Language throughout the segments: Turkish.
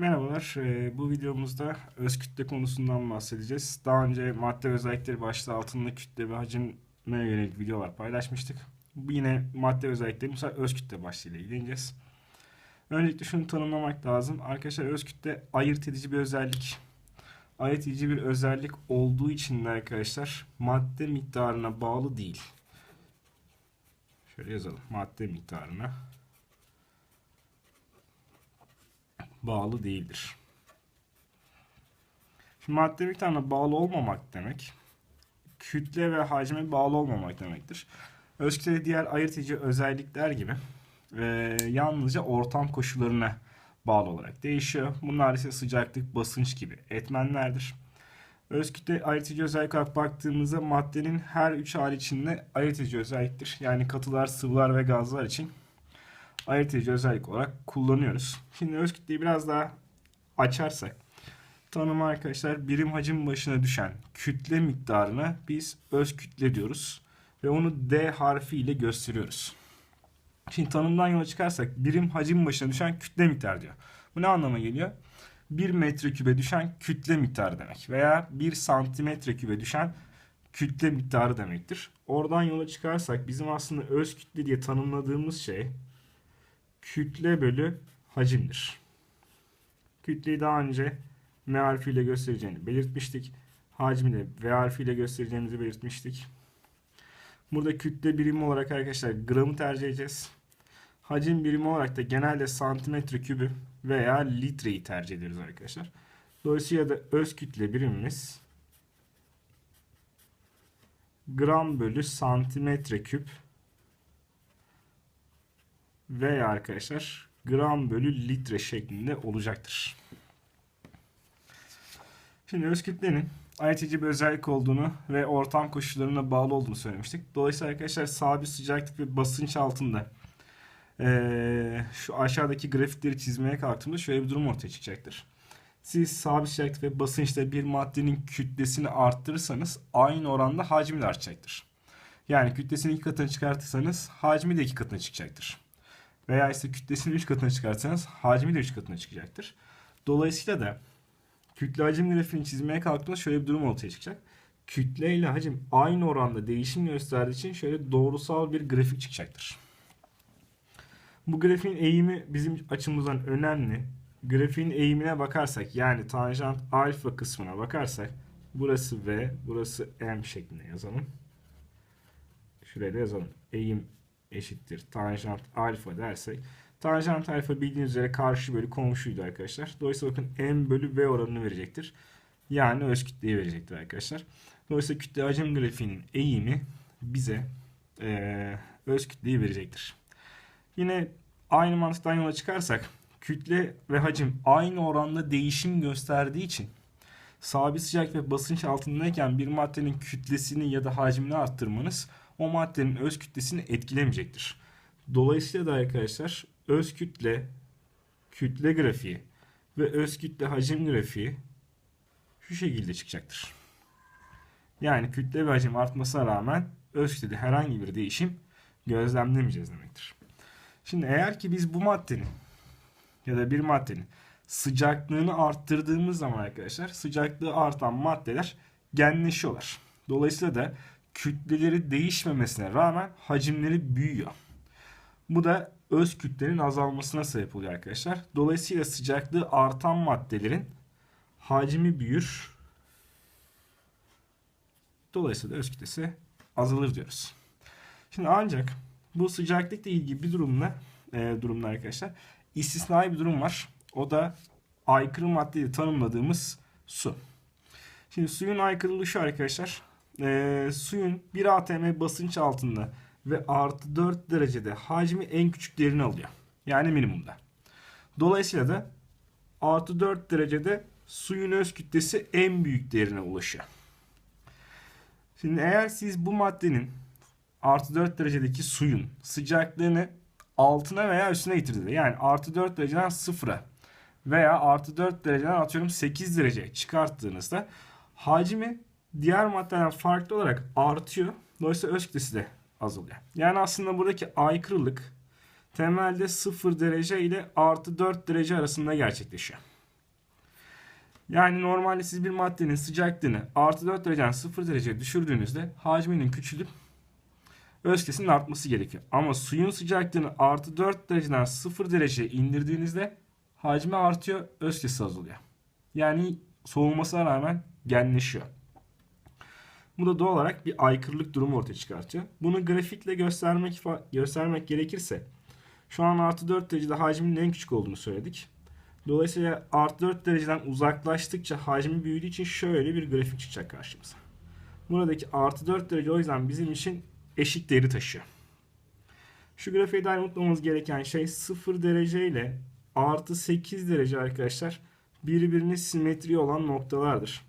Merhabalar, bu videomuzda öz kütle konusundan bahsedeceğiz. Daha önce madde özellikleri başlığı altında kütle ve hacime yönelik videolar paylaşmıştık. Yine madde özellikleri, mesela öz kütle başlığıyla ilgileneceğiz. Öncelikle şunu tanımlamak lazım. Arkadaşlar öz kütle ayırt edici bir özellik. Ayırt edici bir özellik olduğu için de arkadaşlar madde miktarına bağlı değil. Şöyle yazalım. Madde miktarına bağlı değildir. Şimdi madde miktarına bağlı olmamak demek, kütle ve hacme bağlı olmamak demektir. Özkütle diğer ayırt edici özellikler gibi e, yalnızca ortam koşullarına bağlı olarak değişiyor. Bunlar ise sıcaklık, basınç gibi etmenlerdir. Öz kütle ayırt edici özellik olarak baktığımızda maddenin her üç hali içinde ayırt edici özelliktir. Yani katılar, sıvılar ve gazlar için ayırt edici özellik olarak kullanıyoruz. Şimdi öz kütleyi biraz daha açarsak tanımı arkadaşlar birim hacim başına düşen kütle miktarına biz öz kütle diyoruz ve onu D harfi ile gösteriyoruz. Şimdi tanımdan yola çıkarsak birim hacim başına düşen kütle miktarı diyor. Bu ne anlama geliyor? 1 metrekübe düşen kütle miktarı demek veya 1 santimetre kübe düşen kütle miktarı demektir. Oradan yola çıkarsak bizim aslında öz kütle diye tanımladığımız şey kütle bölü hacimdir. Kütleyi daha önce M harfiyle göstereceğini belirtmiştik. Hacmi de V harfiyle göstereceğimizi belirtmiştik. Burada kütle birimi olarak arkadaşlar gramı tercih edeceğiz. Hacim birimi olarak da genelde santimetre kübü veya litreyi tercih ediyoruz arkadaşlar. Dolayısıyla da öz kütle birimimiz gram bölü santimetre küp veya arkadaşlar gram bölü litre şeklinde olacaktır. Şimdi öz kütlenin ayetici bir özellik olduğunu ve ortam koşullarına bağlı olduğunu söylemiştik. Dolayısıyla arkadaşlar sabit sıcaklık ve basınç altında ee, şu aşağıdaki grafikleri çizmeye kalktığımda şöyle bir durum ortaya çıkacaktır. Siz sabit sıcaklık ve basınçta bir maddenin kütlesini arttırırsanız aynı oranda hacmi de artacaktır. Yani kütlesini iki katına çıkartırsanız hacmi de iki katına çıkacaktır. Veya ise kütlesini 3 katına çıkartsanız hacmi de 3 katına çıkacaktır. Dolayısıyla da kütle hacim grafiğini çizmeye kalktığımda şöyle bir durum ortaya çıkacak. Kütle ile hacim aynı oranda değişim gösterdiği için şöyle doğrusal bir grafik çıkacaktır. Bu grafiğin eğimi bizim açımızdan önemli. Grafiğin eğimine bakarsak yani tanjant alfa kısmına bakarsak burası V, burası M şeklinde yazalım. Şuraya da yazalım. Eğim eşittir tanjant alfa dersek tanjant alfa bildiğiniz üzere karşı bölü komşuydu arkadaşlar. Dolayısıyla bakın m bölü v oranını verecektir. Yani öz kütleyi verecektir arkadaşlar. Dolayısıyla kütle hacim grafiğinin eğimi bize e, öz kütleyi verecektir. Yine aynı mantıktan yola çıkarsak kütle ve hacim aynı oranda değişim gösterdiği için sabit sıcak ve basınç altındayken bir maddenin kütlesini ya da hacmini arttırmanız o maddenin öz kütlesini etkilemeyecektir. Dolayısıyla da arkadaşlar öz kütle, kütle grafiği ve öz kütle hacim grafiği şu şekilde çıkacaktır. Yani kütle ve hacim artmasına rağmen öz kütlede herhangi bir değişim gözlemlemeyeceğiz demektir. Şimdi eğer ki biz bu maddenin ya da bir maddenin sıcaklığını arttırdığımız zaman arkadaşlar sıcaklığı artan maddeler genleşiyorlar. Dolayısıyla da kütleleri değişmemesine rağmen hacimleri büyüyor. Bu da öz kütlenin azalmasına sebep oluyor arkadaşlar. Dolayısıyla sıcaklığı artan maddelerin hacmi büyür. Dolayısıyla öz kütlesi azalır diyoruz. Şimdi ancak bu sıcaklıkla ilgili bir durumla e, durumda arkadaşlar istisnai bir durum var. O da aykırı maddeyi tanımladığımız su. Şimdi suyun aykırılığı şu arkadaşlar. E, suyun 1 atm basınç altında ve artı 4 derecede hacmi en küçük değerini alıyor. Yani minimumda. Dolayısıyla da artı 4 derecede suyun öz kütlesi en büyük değerine ulaşıyor. Şimdi eğer siz bu maddenin artı 4 derecedeki suyun sıcaklığını altına veya üstüne getirdiğinde yani artı 4 dereceden sıfıra veya artı 4 dereceden atıyorum 8 derece çıkarttığınızda hacmi diğer maddeden farklı olarak artıyor. Dolayısıyla öz kütlesi de azalıyor. Yani aslında buradaki aykırılık temelde 0 derece ile artı 4 derece arasında gerçekleşiyor. Yani normalde siz bir maddenin sıcaklığını artı 4 dereceden 0 dereceye düşürdüğünüzde hacminin küçülüp öz kütlesinin artması gerekiyor. Ama suyun sıcaklığını artı 4 dereceden 0 dereceye indirdiğinizde hacmi artıyor, öz kütlesi azalıyor. Yani soğumasına rağmen genleşiyor. Bu da doğal olarak bir aykırılık durumu ortaya çıkartıyor. Bunu grafikle göstermek göstermek gerekirse şu an artı 4 derecede hacmin en küçük olduğunu söyledik. Dolayısıyla artı 4 dereceden uzaklaştıkça hacmi büyüdüğü için şöyle bir grafik çıkacak karşımıza. Buradaki artı 4 derece o yüzden bizim için eşik değeri taşıyor. Şu grafiği dair unutmamamız gereken şey 0 derece ile artı 8 derece arkadaşlar birbirine simetri olan noktalardır.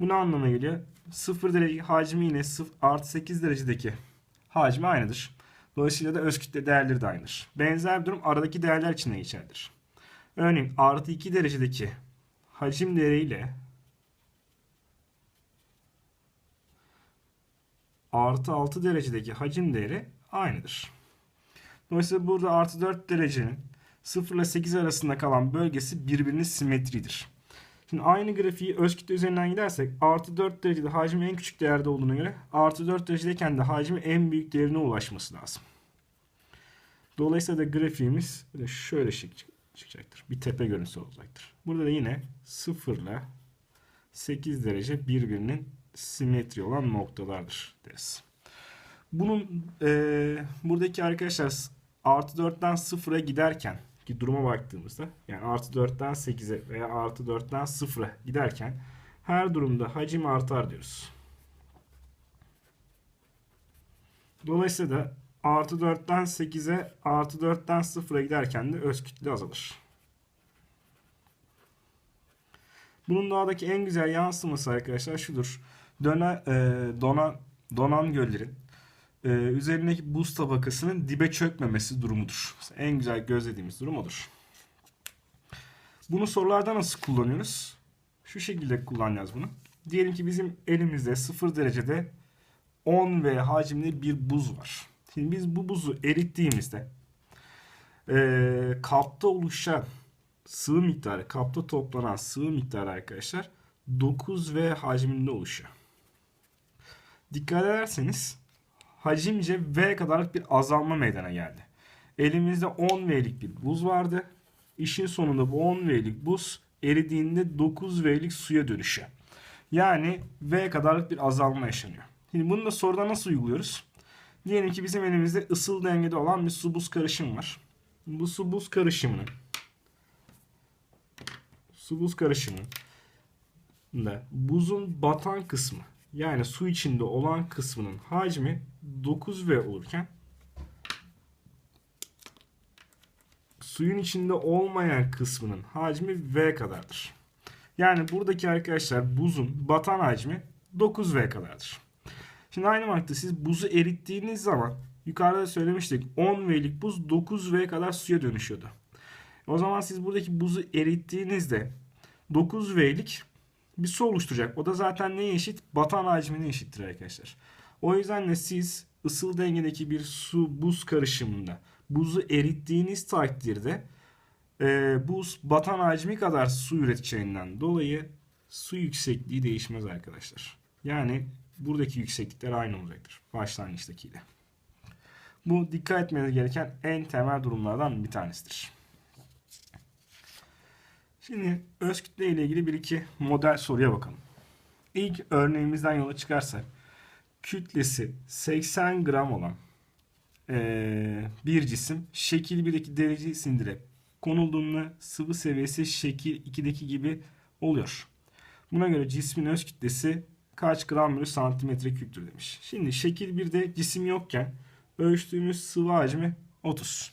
Bu ne anlama geliyor? 0 derece hacmi yine 0, artı 8 derecedeki hacmi aynıdır. Dolayısıyla da öz kütle değerleri de aynıdır. Benzer bir durum aradaki değerler için de geçerlidir. Örneğin artı 2 derecedeki hacim değeriyle artı 6 derecedeki hacim değeri aynıdır. Dolayısıyla burada artı 4 derecenin 0 ile 8 arasında kalan bölgesi birbirine simetridir. Şimdi aynı grafiği öz kütle üzerinden gidersek artı 4 derecede hacmi en küçük değerde olduğuna göre artı 4 derecedeyken de hacmi en büyük değerine ulaşması lazım. Dolayısıyla da grafiğimiz şöyle çıkacaktır. Bir tepe görüntüsü olacaktır. Burada da yine 0 ile 8 derece birbirinin simetri olan noktalardır deriz. Bunun e, buradaki arkadaşlar artı 4'ten 0'a giderken ki duruma baktığımızda yani artı 4'ten 8'e veya artı 4'ten 0'a giderken her durumda hacim artar diyoruz. Dolayısıyla da artı 4'ten 8'e artı 4'ten 0'a giderken de öz kütle azalır. Bunun doğadaki en güzel yansıması arkadaşlar şudur. Döne, e, donan, donan göllerin e, üzerindeki buz tabakasının dibe çökmemesi durumudur. En güzel gözlediğimiz durum odur. Bunu sorularda nasıl kullanıyoruz? Şu şekilde kullanacağız bunu. Diyelim ki bizim elimizde 0 derecede 10 V hacimli bir buz var. Şimdi biz bu buzu erittiğimizde e, kapta oluşan sıvı miktarı, kapta toplanan sıvı miktarı arkadaşlar 9V hacminde oluşuyor. Dikkat ederseniz hacimce V kadarlık bir azalma meydana geldi. Elimizde 10 V'lik bir buz vardı. İşin sonunda bu 10 V'lik buz eridiğinde 9 V'lik suya dönüşüyor. Yani V kadarlık bir azalma yaşanıyor. Şimdi bunu da soruda nasıl uyguluyoruz? Diyelim ki bizim elimizde ısıl dengede olan bir su buz karışım var. Bu su buz karışımının su buz karışımının da buzun batan kısmı yani su içinde olan kısmının hacmi 9V olurken suyun içinde olmayan kısmının hacmi V kadardır. Yani buradaki arkadaşlar buzun batan hacmi 9V kadardır. Şimdi aynı mantıkta siz buzu erittiğiniz zaman yukarıda söylemiştik 10V'lik buz 9V kadar suya dönüşüyordu. O zaman siz buradaki buzu erittiğinizde 9V'lik bir su oluşturacak. O da zaten neye eşit? Batan hacmine eşittir arkadaşlar. O yüzden de siz ısıl dengedeki bir su buz karışımında buzu erittiğiniz takdirde e, buz batan hacmi kadar su üreteceğinden dolayı su yüksekliği değişmez arkadaşlar. Yani buradaki yükseklikler aynı olacaktır başlangıçtakiyle. Bu dikkat etmeniz gereken en temel durumlardan bir tanesidir. Şimdi öz kütle ile ilgili bir iki model soruya bakalım. İlk örneğimizden yola çıkarsak kütlesi 80 gram olan ee, bir cisim şekil 1'deki derece sindire konulduğunda sıvı seviyesi şekil 2'deki gibi oluyor. Buna göre cismin öz kütlesi kaç gram bölü santimetre küptür demiş. Şimdi şekil 1'de cisim yokken ölçtüğümüz sıvı hacmi 30.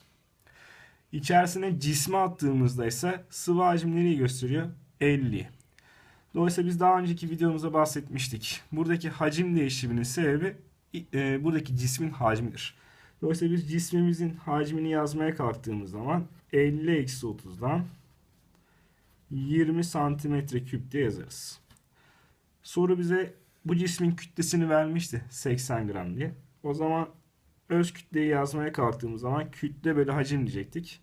İçerisine cismi attığımızda ise sıvı hacmi nereyi gösteriyor? 50. Dolayısıyla biz daha önceki videomuzda bahsetmiştik. Buradaki hacim değişiminin sebebi e, buradaki cismin hacmidir. Dolayısıyla biz cismimizin hacmini yazmaya kalktığımız zaman 50 eksi 30'dan 20 santimetre küp diye yazarız. Soru bize bu cismin kütlesini vermişti 80 gram diye. O zaman öz kütleyi yazmaya kalktığımız zaman kütle bölü hacim diyecektik.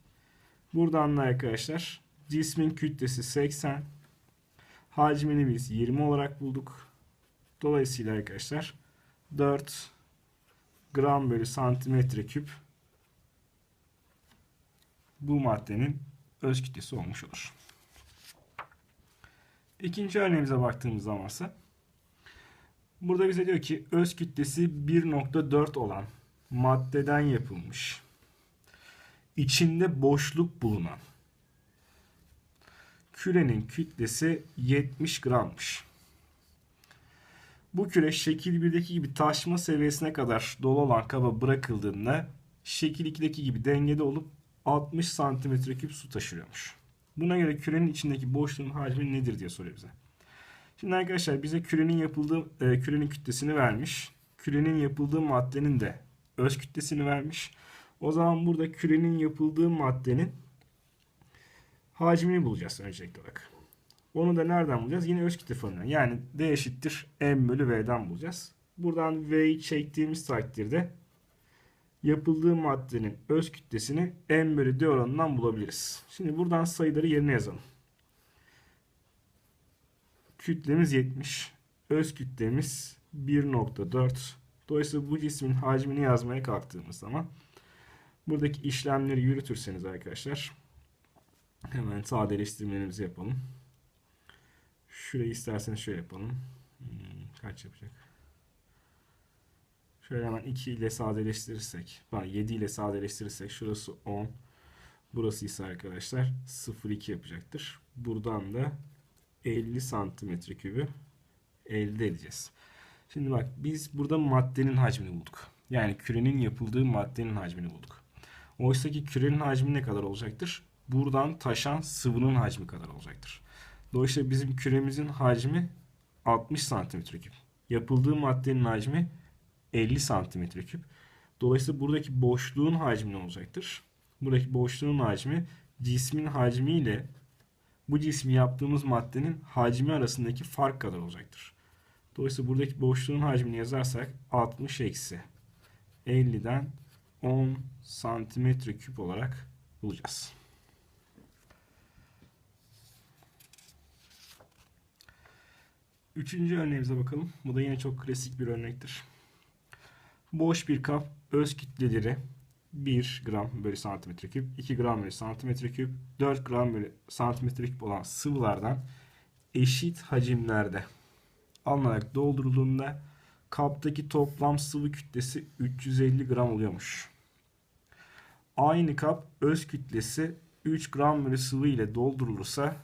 Buradan da arkadaşlar cismin kütlesi 80 hacmini biz 20 olarak bulduk. Dolayısıyla arkadaşlar 4 gram bölü santimetre küp bu maddenin öz kütlesi olmuş olur. İkinci örneğimize baktığımız zaman ise burada bize diyor ki öz kütlesi 1.4 olan maddeden yapılmış içinde boşluk bulunan kürenin kütlesi 70 grammış. Bu küre şekil 1'deki gibi taşma seviyesine kadar dolu olan kaba bırakıldığında şekil 2'deki gibi dengede olup 60 santimetre küp su taşıyormuş. Buna göre kürenin içindeki boşluğun hacmi nedir diye soruyor bize. Şimdi arkadaşlar bize kürenin yapıldığı e, kürenin kütlesini vermiş. Kürenin yapıldığı maddenin de öz kütlesini vermiş. O zaman burada kürenin yapıldığı maddenin hacmini bulacağız öncelikli olarak. Onu da nereden bulacağız? Yine öz kütle formülünden. Yani D eşittir M bölü V'den bulacağız. Buradan V'yi çektiğimiz takdirde yapıldığı maddenin öz kütlesini M bölü D oranından bulabiliriz. Şimdi buradan sayıları yerine yazalım. Kütlemiz 70. Öz kütlemiz 1.4. Dolayısıyla bu cismin hacmini yazmaya kalktığımız zaman buradaki işlemleri yürütürseniz arkadaşlar hemen sadeleştirmelerimizi yapalım. Şurayı isterseniz şöyle yapalım. Hmm, kaç yapacak? Şöyle hemen 2 ile sadeleştirirsek, pardon 7 ile sadeleştirirsek şurası 10. Burası ise arkadaşlar 0,2 yapacaktır. Buradan da 50 santimetre kübü elde edeceğiz. Şimdi bak biz burada maddenin hacmini bulduk. Yani kürenin yapıldığı maddenin hacmini bulduk. Oysa ki kürenin hacmi ne kadar olacaktır? Buradan taşan sıvının hacmi kadar olacaktır. Dolayısıyla bizim küremizin hacmi 60 santimetre küp. Yapıldığı maddenin hacmi 50 santimetre küp. Dolayısıyla buradaki boşluğun hacmi ne olacaktır? Buradaki boşluğun hacmi cismin hacmi ile bu cismi yaptığımız maddenin hacmi arasındaki fark kadar olacaktır. Dolayısıyla buradaki boşluğun hacmini yazarsak 60 eksi 50'den 10 santimetre küp olarak bulacağız. Üçüncü örneğimize bakalım. Bu da yine çok klasik bir örnektir. Boş bir kap öz kütleleri 1 gram bölü santimetre küp, 2 gram bölü santimetre küp, 4 gram bölü santimetre küp olan sıvılardan eşit hacimlerde alınarak doldurulduğunda kaptaki toplam sıvı kütlesi 350 gram oluyormuş. Aynı kap öz kütlesi 3 gram bölü sıvı ile doldurulursa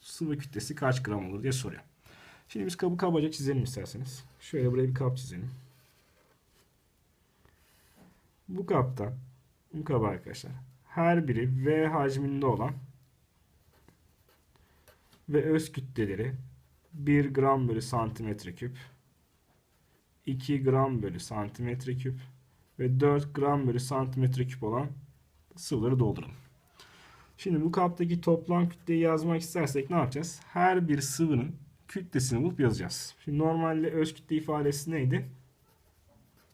sıvı kütlesi kaç gram olur diye soruyor. Şimdi biz kabı kabaca çizelim isterseniz. Şöyle buraya bir kap çizelim. Bu kapta bu kaba arkadaşlar her biri V hacminde olan ve öz kütleleri 1 gram bölü santimetre küp 2 gram bölü santimetre küp ve 4 gram bölü santimetre küp olan sıvıları dolduralım. Şimdi bu kaptaki toplam kütleyi yazmak istersek ne yapacağız? Her bir sıvının kütlesini bulup yazacağız. Şimdi normalde öz kütle ifadesi neydi?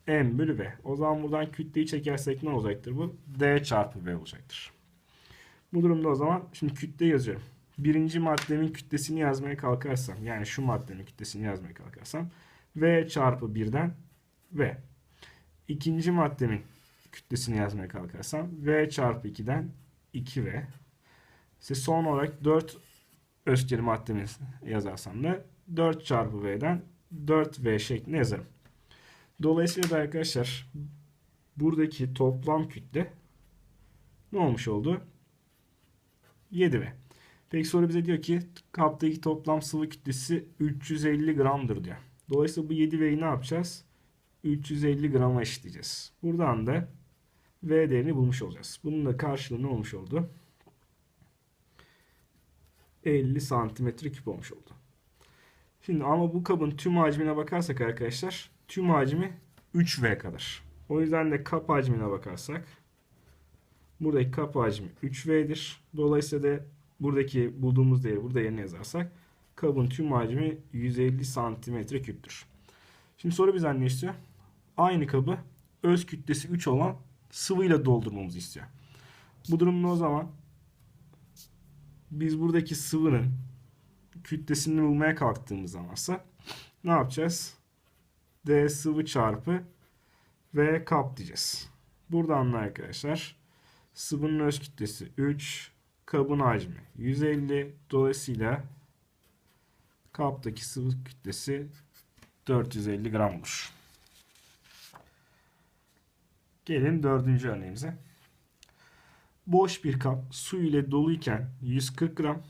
M bölü V. O zaman buradan kütleyi çekersek ne olacaktır bu? D çarpı V olacaktır. Bu durumda o zaman şimdi kütle yazıyorum. Birinci maddemin kütlesini yazmaya kalkarsam yani şu maddenin kütlesini yazmaya kalkarsam V çarpı 1'den V. İkinci maddemin kütlesini yazmaya kalkarsam V çarpı 2'den 2V. İşte son olarak 4 özgeri maddemiz yazarsam da 4 çarpı V'den 4V şeklinde yazarım. Dolayısıyla da arkadaşlar buradaki toplam kütle ne olmuş oldu? 7V. Peki soru bize diyor ki kaptaki toplam sıvı kütlesi 350 gramdır diyor. Dolayısıyla bu 7V'yi ne yapacağız? 350 grama eşitleyeceğiz. Buradan da V değerini bulmuş olacağız. Bunun da karşılığı ne olmuş oldu? 50 santimetre küp olmuş oldu. Şimdi ama bu kabın tüm hacmine bakarsak arkadaşlar tüm hacmi 3V kadar. O yüzden de kap hacmine bakarsak buradaki kap hacmi 3V'dir. Dolayısıyla da buradaki bulduğumuz değeri burada yerine yazarsak kabın tüm hacmi 150 santimetre küptür. Şimdi soru bizden ne istiyor? Aynı kabı öz kütlesi 3 olan sıvıyla doldurmamızı istiyor. Bu durumda o zaman biz buradaki sıvının kütlesini bulmaya kalktığımız zamansa ne yapacağız? D sıvı çarpı V kap diyeceğiz. Buradan da arkadaşlar sıvının öz kütlesi 3, kabın hacmi 150. Dolayısıyla kaptaki sıvı kütlesi 450 gram olur. Gelin dördüncü örneğimize. Boş bir kap su ile doluyken 140 gram,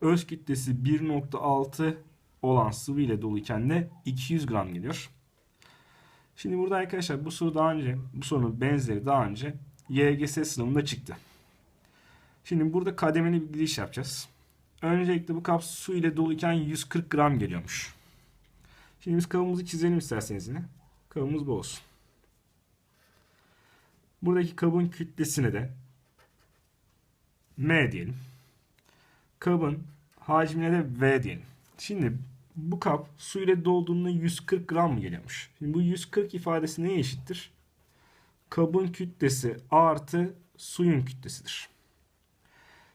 öz kütlesi 1.6 olan sıvı ile doluyken de 200 gram geliyor. Şimdi burada arkadaşlar bu soru daha önce, bu sorunun benzeri daha önce YGS sınavında çıktı. Şimdi burada kademeli bir giriş yapacağız. Öncelikle bu kap su ile doluyken 140 gram geliyormuş. Şimdi biz kabımızı çizelim isterseniz yine. Kabımız bu olsun. Buradaki kabın kütlesine de M diyelim. Kabın hacmine de V diyelim. Şimdi bu kap su ile dolduğunda 140 gram mı geliyormuş? Şimdi bu 140 ifadesi neye eşittir? Kabın kütlesi artı suyun kütlesidir.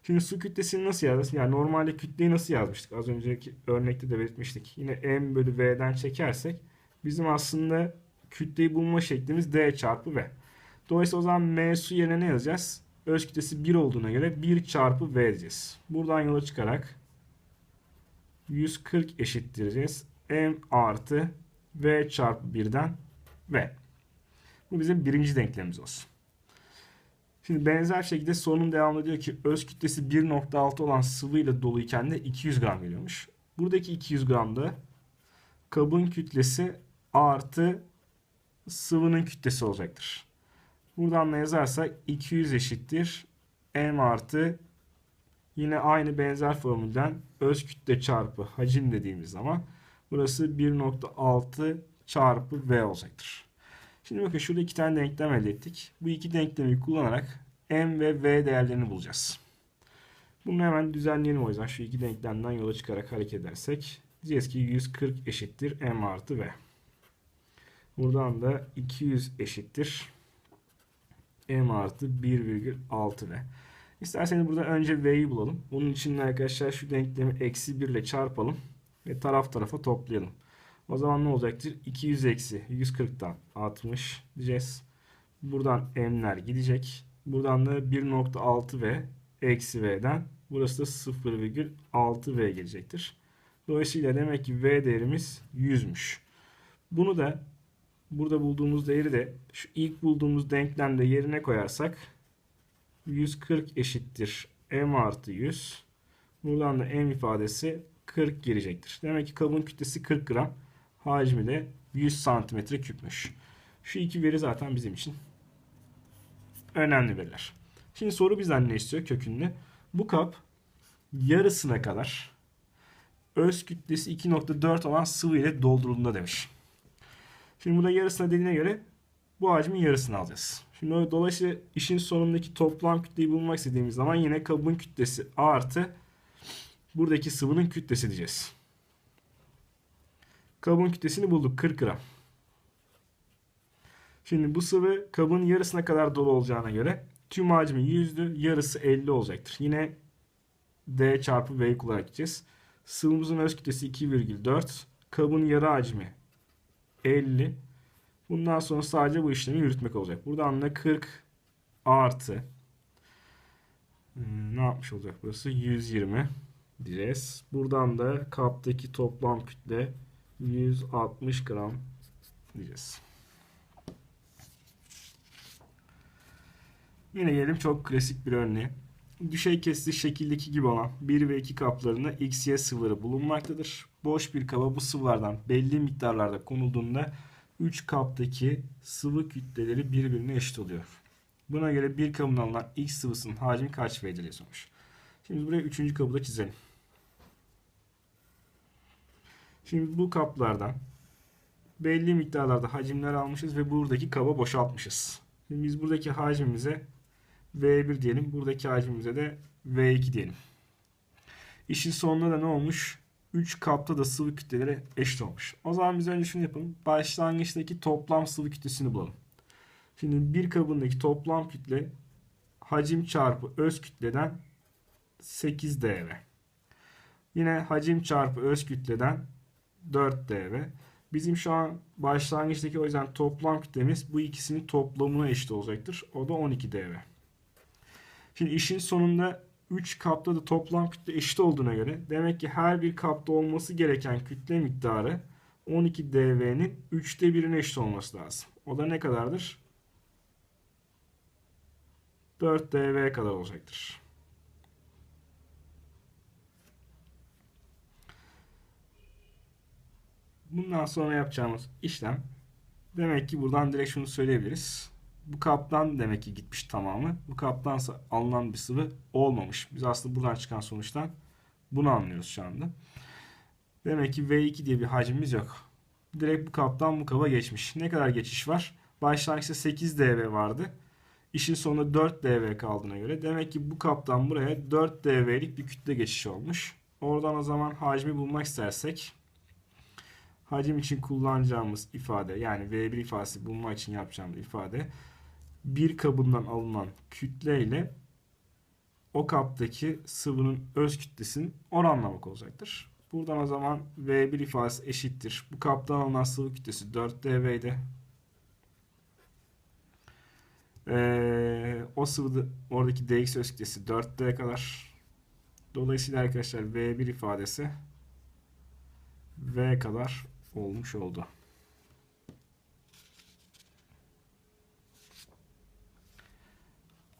Şimdi su kütlesini nasıl yazacağız? Yani normalde kütleyi nasıl yazmıştık? Az önceki örnekte de belirtmiştik. Yine M bölü V'den çekersek bizim aslında kütleyi bulma şeklimiz D çarpı V. Dolayısıyla o zaman M su yerine ne yazacağız? Öz kütlesi 1 olduğuna göre 1 çarpı V diyeceğiz. Buradan yola çıkarak 140 eşittireceğiz. M artı V çarpı 1'den V. Bu bizim birinci denklemimiz olsun. Şimdi benzer şekilde sorunun devamında diyor ki öz kütlesi 1.6 olan sıvı ile doluyken de 200 gram geliyormuş. Buradaki 200 gram da kabın kütlesi artı sıvının kütlesi olacaktır. Buradan da yazarsak 200 eşittir m artı yine aynı benzer formülden öz kütle çarpı hacim dediğimiz zaman burası 1.6 çarpı v olacaktır. Şimdi bakın şurada iki tane denklem elde ettik. Bu iki denklemi kullanarak m ve v değerlerini bulacağız. Bunu hemen düzenleyelim o yüzden şu iki denklemden yola çıkarak hareket edersek. Diyeceğiz ki 140 eşittir m artı v. Buradan da 200 eşittir m artı 1,6 v. İsterseniz burada önce v'yi bulalım. Bunun için arkadaşlar şu denklemi eksi 1 ile çarpalım. Ve taraf tarafa toplayalım. O zaman ne olacaktır? 200 eksi 140'tan 60 diyeceğiz. Buradan m'ler gidecek. Buradan da 1.6 v eksi v'den burası da 0,6 v gelecektir. Dolayısıyla demek ki v değerimiz 100'müş. Bunu da burada bulduğumuz değeri de şu ilk bulduğumuz denklemde yerine koyarsak 140 eşittir m artı 100. Buradan da m ifadesi 40 gelecektir. Demek ki kabın kütlesi 40 gram. Hacmi de 100 santimetre küpmüş. Şu iki veri zaten bizim için önemli veriler. Şimdi soru bizden ne istiyor kökünlü? Bu kap yarısına kadar öz kütlesi 2.4 olan sıvı ile doldurulduğunda demiş. Şimdi burada yarısına dediğine göre bu hacmin yarısını alacağız. Şimdi dolayısıyla işin sonundaki toplam kütleyi bulmak istediğimiz zaman yine kabın kütlesi artı buradaki sıvının kütlesi diyeceğiz. Kabın kütlesini bulduk 40 gram. Şimdi bu sıvı kabın yarısına kadar dolu olacağına göre tüm hacmi 100'dü. Yarısı 50 olacaktır. Yine D çarpı V'yi kullanarak gideceğiz. Sıvımızın öz kütlesi 2,4. Kabın yarı hacmi 50. Bundan sonra sadece bu işlemi yürütmek olacak. Buradan da 40 artı ne yapmış olacak burası? 120 diyeceğiz. Buradan da kaptaki toplam kütle 160 gram diyeceğiz. Yine gelelim çok klasik bir örneğe. Düşey kesiti şekildeki gibi olan 1 ve 2 kaplarında XY sıvıları bulunmaktadır. Boş bir kaba bu sıvılardan belli miktarlarda konulduğunda 3 kaptaki sıvı kütleleri birbirine eşit oluyor. Buna göre bir kabın alınan X sıvısının hacmi kaç V'dir sormuş. Şimdi buraya 3. kabı da çizelim. Şimdi bu kaplardan belli miktarlarda hacimler almışız ve buradaki kaba boşaltmışız. Şimdi biz buradaki hacmimize V1 diyelim. Buradaki hacmimize de V2 diyelim. İşin sonunda da ne olmuş? 3 kapta da sıvı kütleleri eşit olmuş. O zaman biz önce şunu yapalım. Başlangıçtaki toplam sıvı kütlesini bulalım. Şimdi bir kabındaki toplam kütle hacim çarpı öz kütleden 8 dv. Yine hacim çarpı öz kütleden 4 dv. Bizim şu an başlangıçtaki o yüzden toplam kütlemiz bu ikisinin toplamına eşit olacaktır. O da 12 dv. Şimdi işin sonunda 3 kapta da toplam kütle eşit olduğuna göre demek ki her bir kapta olması gereken kütle miktarı 12 dv'nin 3'te 1'ine eşit olması lazım. O da ne kadardır? 4 dv kadar olacaktır. Bundan sonra yapacağımız işlem demek ki buradan direkt şunu söyleyebiliriz. Bu kaptan demek ki gitmiş tamamı. Bu kaptansa alınan bir sıvı olmamış. Biz aslında buradan çıkan sonuçtan bunu anlıyoruz şu anda. Demek ki V2 diye bir hacmimiz yok. Direkt bu kaptan bu kaba geçmiş. Ne kadar geçiş var? Başlangıçta 8 dV vardı. İşin sonunda 4 dV kaldığına göre demek ki bu kaptan buraya 4 dV'lik bir kütle geçişi olmuş. Oradan o zaman hacmi bulmak istersek hacim için kullanacağımız ifade yani V1 ifadesi bulmak için yapacağımız ifade bir kabından alınan kütle ile o kaptaki sıvının öz kütlesinin oranlamak olacaktır. Buradan o zaman V1 ifadesi eşittir. Bu kaptan alınan sıvı kütlesi 4 dV'de. Ee, o sıvıda oradaki dx öz kütlesi 4d kadar. Dolayısıyla arkadaşlar V1 ifadesi V kadar olmuş oldu.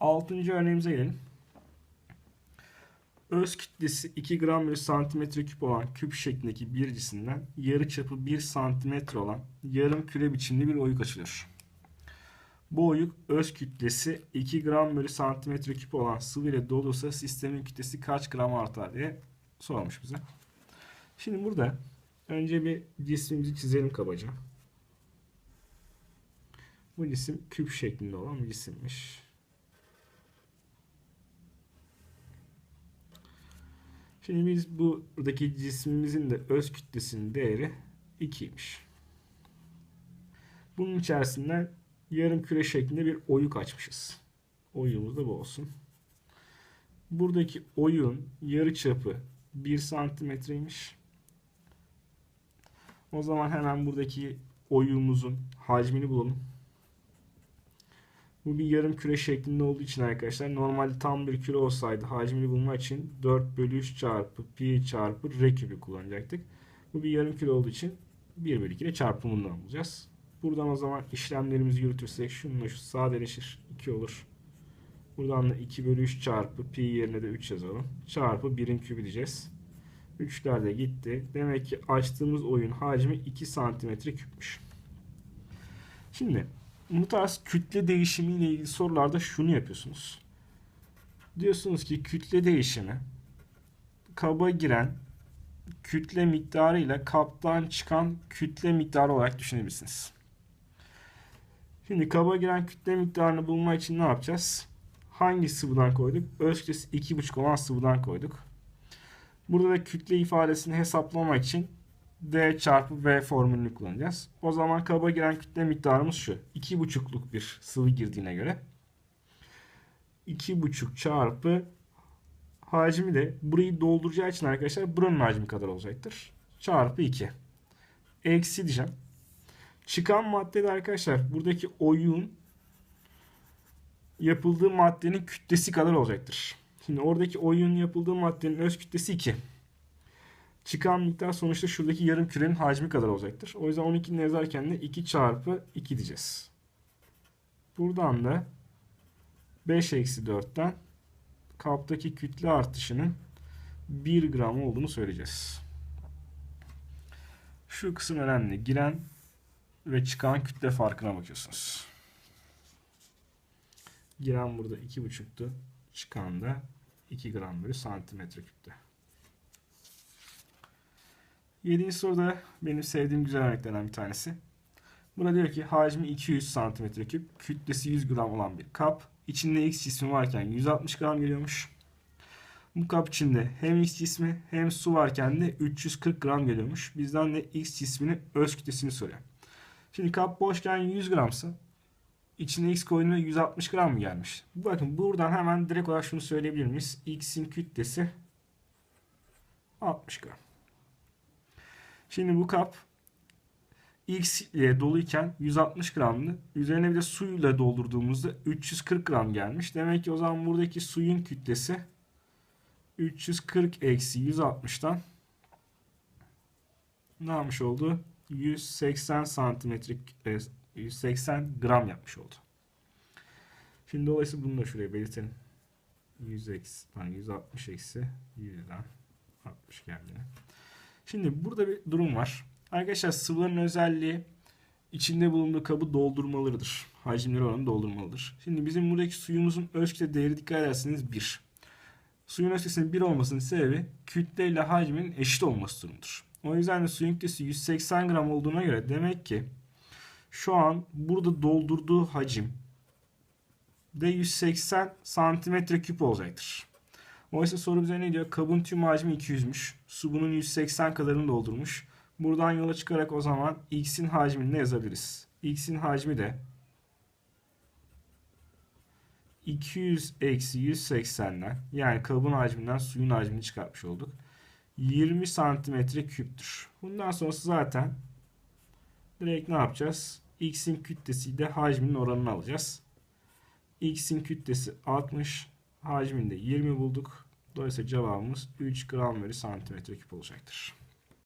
Altıncı örneğimize gelelim. Öz kütlesi 2 gram bölü santimetre küp olan küp şeklindeki bir cisimden yarı çapı 1 santimetre olan yarım küre biçimli bir oyuk açılıyor. Bu oyuk öz kütlesi 2 gram bölü santimetre küp olan sıvı ile doluysa sistemin kütlesi kaç gram artar diye sormuş bize. Şimdi burada önce bir cismimizi çizelim kabaca. Bu cisim küp şeklinde olan bir cisimmiş. Şimdi biz buradaki cismimizin de öz kütlesinin değeri 2'ymiş. Bunun içerisinden yarım küre şeklinde bir oyuk açmışız. Oyuğumuz da bu olsun. Buradaki oyun yarı çapı 1 santimetreymiş. O zaman hemen buradaki oyuğumuzun hacmini bulalım. Bu bir yarım küre şeklinde olduğu için arkadaşlar normalde tam bir küre olsaydı hacmini bulmak için 4 bölü 3 çarpı pi çarpı r küpü kullanacaktık. Bu bir yarım küre olduğu için 1 bölü 2 ile çarpımından bulacağız. Buradan o zaman işlemlerimizi yürütürsek şununla şu sadeleşir. 2 olur. Buradan da 2 bölü 3 çarpı pi yerine de 3 yazalım. Çarpı 1'in kübü diyeceğiz. 3'ler de gitti. Demek ki açtığımız oyun hacmi 2 santimetre küpmüş. Şimdi bu tarz kütle değişimi ile ilgili sorularda şunu yapıyorsunuz. Diyorsunuz ki kütle değişimi kaba giren kütle miktarı ile kaptan çıkan kütle miktarı olarak düşünebilirsiniz. Şimdi kaba giren kütle miktarını bulmak için ne yapacağız? Hangi sıvıdan koyduk? Öz kütlesi 2,5 olan sıvıdan koyduk. Burada da kütle ifadesini hesaplamak için D çarpı V formülünü kullanacağız. O zaman kaba giren kütle miktarımız şu. 2,5'luk bir sıvı girdiğine göre. 2,5 çarpı hacmi de burayı dolduracağı için arkadaşlar buranın hacmi kadar olacaktır. Çarpı 2. Eksi diyeceğim. Çıkan maddede arkadaşlar buradaki oyun yapıldığı maddenin kütlesi kadar olacaktır. Şimdi oradaki oyun yapıldığı maddenin öz kütlesi 2. Çıkan miktar sonuçta şuradaki yarım kürenin hacmi kadar olacaktır. O yüzden 12'nin yazarken de 2 çarpı 2 diyeceğiz. Buradan da 5 eksi 4'ten kaptaki kütle artışının 1 gram olduğunu söyleyeceğiz. Şu kısım önemli. Giren ve çıkan kütle farkına bakıyorsunuz. Giren burada 2,5'tu. Çıkan da 2 gram bölü santimetre küpte. Yedinci soruda benim sevdiğim güzel örneklerden bir tanesi. Burada diyor ki hacmi 200 cm3, kütlesi 100 gram olan bir kap. İçinde X cismi varken 160 gram geliyormuş. Bu kap içinde hem X cismi hem su varken de 340 gram geliyormuş. Bizden de X cisminin öz kütlesini soruyor. Şimdi kap boşken 100 gramsa içine X koyduğunda 160 gram mı gelmiş? Bakın buradan hemen direkt olarak şunu söyleyebilir miyiz? X'in kütlesi 60 gram. Şimdi bu kap X ile doluyken 160 gramdı. Üzerine bir de suyla doldurduğumuzda 340 gram gelmiş. Demek ki o zaman buradaki suyun kütlesi 340 eksi 160'tan ne yapmış oldu? 180 santimetre e, 180 gram yapmış oldu. Şimdi dolayısıyla bunu da şuraya belirtelim. 100 eksi, yani 160 eksi 100'den 60 geldi. Şimdi burada bir durum var. Arkadaşlar sıvıların özelliği içinde bulunduğu kabı doldurmalarıdır. Hacimleri oranı doldurmalıdır. Şimdi bizim buradaki suyumuzun ölçüde değeri dikkat ederseniz 1. Suyun ölçüsünün 1 olmasının sebebi kütle ile hacmin eşit olması durumudur. O yüzden de suyun kütlesi 180 gram olduğuna göre demek ki şu an burada doldurduğu hacim de 180 santimetre küp olacaktır. Oysa soru bize ne diyor? Kabın tüm hacmi 200'müş. Su bunun 180 kadarını doldurmuş. Buradan yola çıkarak o zaman x'in hacmini ne yazabiliriz? x'in hacmi de 200 eksi 180'den yani kabın hacminden suyun hacmini çıkartmış olduk. 20 santimetre küptür. Bundan sonrası zaten direkt ne yapacağız? X'in kütlesiyle hacminin oranını alacağız. X'in kütlesi 60, hacminde 20 bulduk. Dolayısıyla cevabımız 3 gram bölü santimetre küp olacaktır.